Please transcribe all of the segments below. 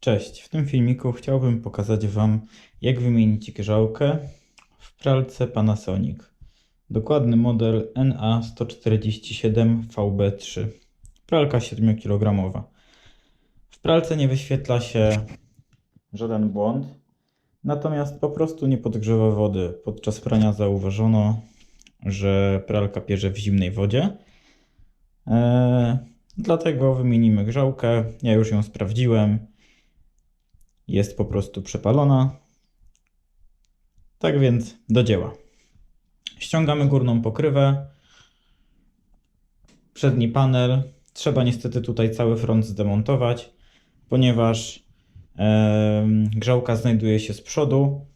Cześć, w tym filmiku chciałbym pokazać Wam, jak wymienić grzałkę w pralce Panasonic. Dokładny model NA147VB3. Pralka 7 kg. W pralce nie wyświetla się żaden błąd, natomiast po prostu nie podgrzewa wody. Podczas prania zauważono, że pralka pierze w zimnej wodzie. Eee, dlatego wymienimy grzałkę. Ja już ją sprawdziłem jest po prostu przepalona. Tak więc do dzieła. Ściągamy górną pokrywę, przedni panel. Trzeba niestety tutaj cały front zdemontować, ponieważ grzałka znajduje się z przodu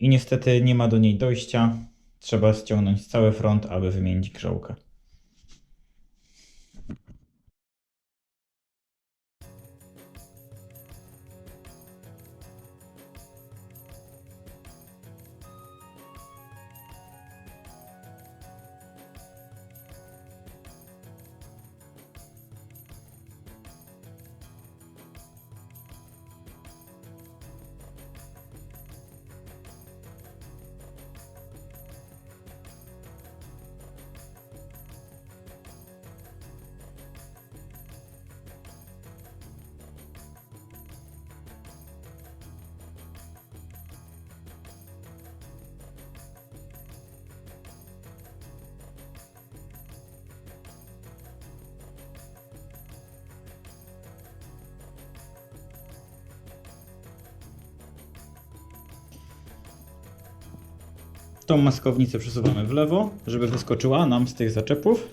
i niestety nie ma do niej dojścia. Trzeba ściągnąć cały front, aby wymienić grzałkę. Tą maskownicę przesuwamy w lewo, żeby wyskoczyła nam z tych zaczepów.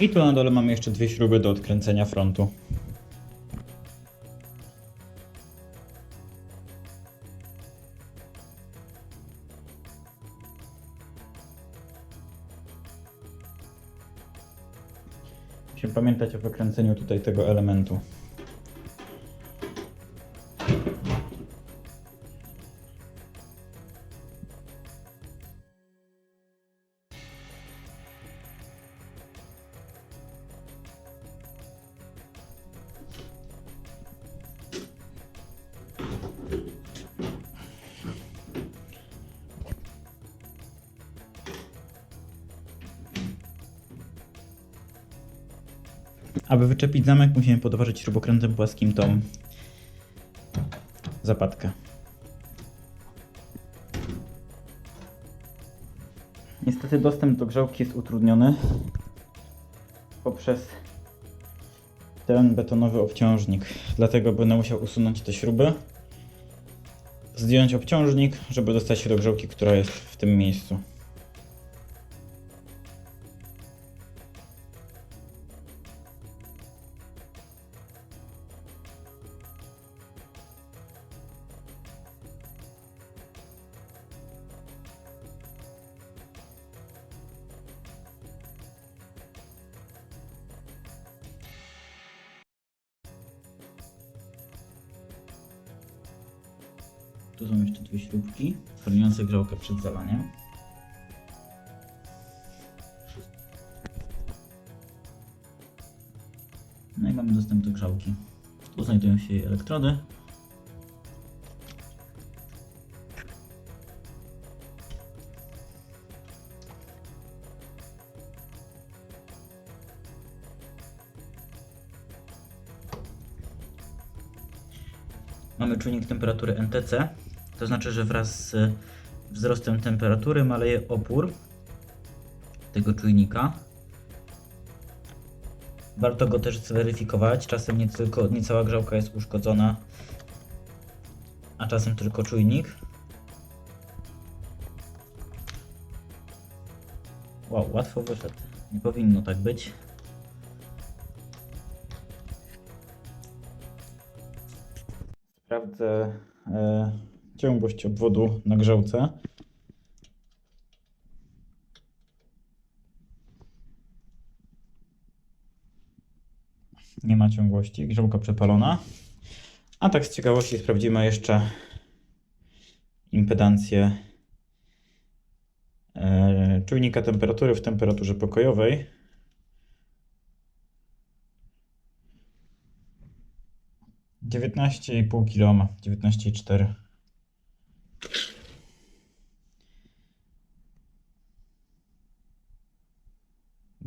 I tu na dole mamy jeszcze dwie śruby do odkręcenia frontu. Musimy pamiętać o wykręceniu tutaj tego elementu. Aby wyczepić zamek, musimy podważyć śrubokrętem płaskim tą zapadkę. Niestety dostęp do grzałki jest utrudniony poprzez ten betonowy obciążnik. Dlatego będę musiał usunąć te śruby, zdjąć obciążnik, żeby dostać się do grzałki, która jest w tym miejscu. Tu są jeszcze dwie śrubki chroniące grzałkę przed zalaniem. No i mamy dostęp do grzałki. Tu znajdują się elektrody. Mamy czujnik temperatury NTC. To znaczy, że wraz z wzrostem temperatury maleje opór tego czujnika. Warto go też zweryfikować. Czasem nie, tylko, cała grzałka jest uszkodzona, a czasem tylko czujnik. Wow, łatwo wyszedł. Nie powinno tak być. Sprawdzę e, ciągłość obwodu na grzałce. Nie ma ciągłości, grzałka przepalona. A tak z ciekawości sprawdzimy jeszcze impedancję e, czujnika temperatury w temperaturze pokojowej. 19,5 kg, 19,4.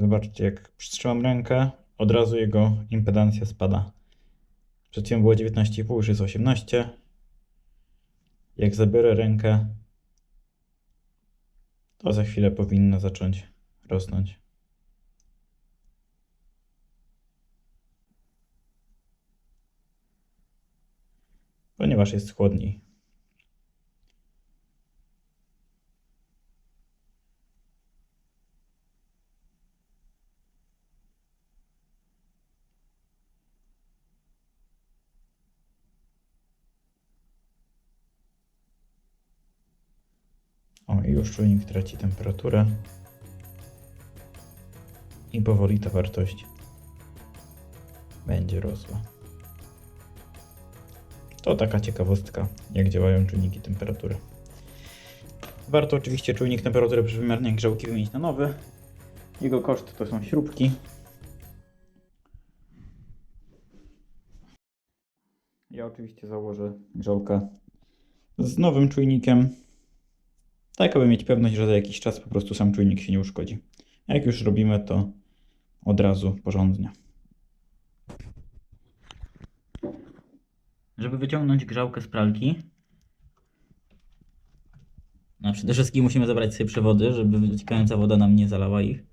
Zobaczcie, jak przytrzymam rękę, od razu jego impedancja spada. Przed chwilą było 19,5, już jest 18. Jak zabiorę rękę, to za chwilę powinno zacząć rosnąć. Ponieważ jest chłodniej. O, i już czujnik traci temperaturę. I powoli ta wartość będzie rosła. To taka ciekawostka, jak działają czujniki temperatury. Warto oczywiście czujnik temperatury przy wymiarnie grzałki wymienić na nowy. Jego koszt to są śrubki. Ja oczywiście założę grzałkę z nowym czujnikiem. Tak, aby mieć pewność, że za jakiś czas po prostu sam czujnik się nie uszkodzi. Jak już robimy, to od razu porządnie. Żeby wyciągnąć grzałkę z pralki, no przede wszystkim musimy zabrać sobie przewody, żeby wyciekająca woda nam nie zalała ich.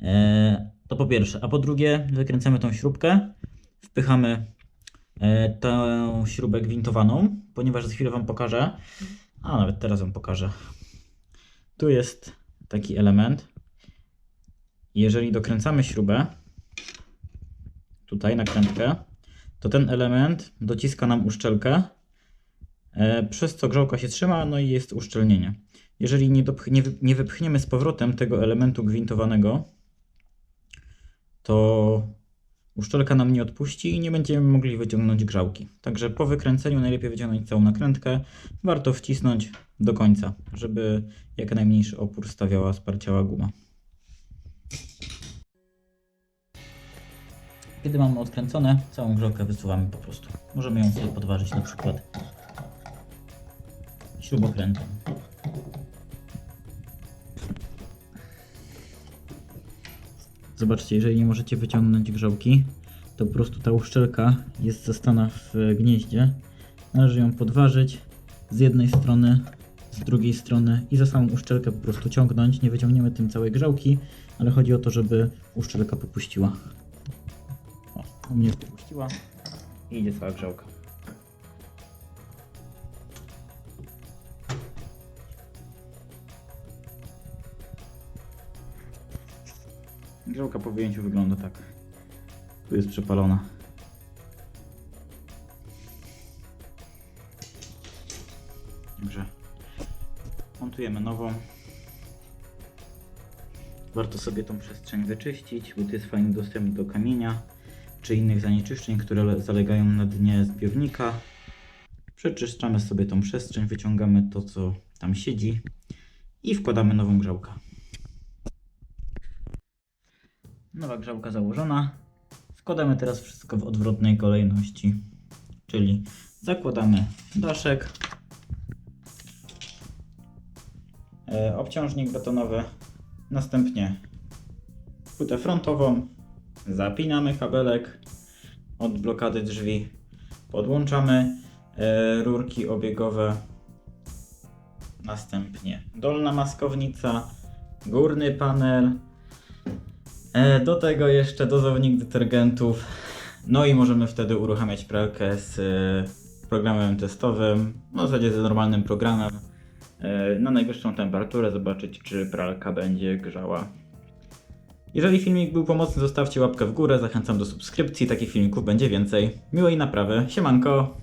Eee, to po pierwsze. A po drugie, wykręcamy tą śrubkę, wpychamy e, tę śrubę gwintowaną, ponieważ za chwilę Wam pokażę, a nawet teraz Wam pokażę. Tu jest taki element. Jeżeli dokręcamy śrubę, tutaj nakrętkę, to ten element dociska nam uszczelkę, e, przez co grzałka się trzyma, no i jest uszczelnienie. Jeżeli nie, nie, nie wypchniemy z powrotem tego elementu gwintowanego, to uszczelka nam nie odpuści i nie będziemy mogli wyciągnąć grzałki. Także po wykręceniu najlepiej wyciągnąć całą nakrętkę. Warto wcisnąć do końca, żeby jak najmniejszy opór stawiała sparciała guma. Kiedy mamy odkręcone, całą grzałkę wysuwamy po prostu. Możemy ją sobie podważyć na przykład śrubokrętem. Zobaczcie, jeżeli nie możecie wyciągnąć grzałki, to po prostu ta uszczelka jest zastana w gnieździe. Należy ją podważyć z jednej strony, z drugiej strony i za samą uszczelkę po prostu ciągnąć. Nie wyciągniemy tym całej grzałki, ale chodzi o to, żeby uszczelka popuściła. O, u mnie popuściła i idzie cała grzałka. Grzałka po wyjęciu wygląda tak. Tu jest przepalona. Dobrze. Montujemy nową. Warto sobie tą przestrzeń wyczyścić, bo to jest fajny dostęp do kamienia czy innych zanieczyszczeń, które le- zalegają na dnie zbiornika. Przeczyszczamy sobie tą przestrzeń, wyciągamy to, co tam siedzi i wkładamy nową grzałkę. Nowa grzałka założona. Wkładamy teraz wszystko w odwrotnej kolejności. Czyli zakładamy daszek, e, obciążnik betonowy, następnie płytę frontową, zapinamy kabelek od blokady drzwi, podłączamy e, rurki obiegowe, następnie dolna maskownica, górny panel, Do tego jeszcze dozownik detergentów. No i możemy wtedy uruchamiać pralkę z e, programem testowym, no w zasadzie z normalnym programem, e, na najwyższą temperaturę, zobaczyć czy pralka będzie grzała. Jeżeli filmik był pomocny, zostawcie łapkę w górę, zachęcam do subskrypcji, takich filmików będzie więcej. Miłej naprawy, siemanko!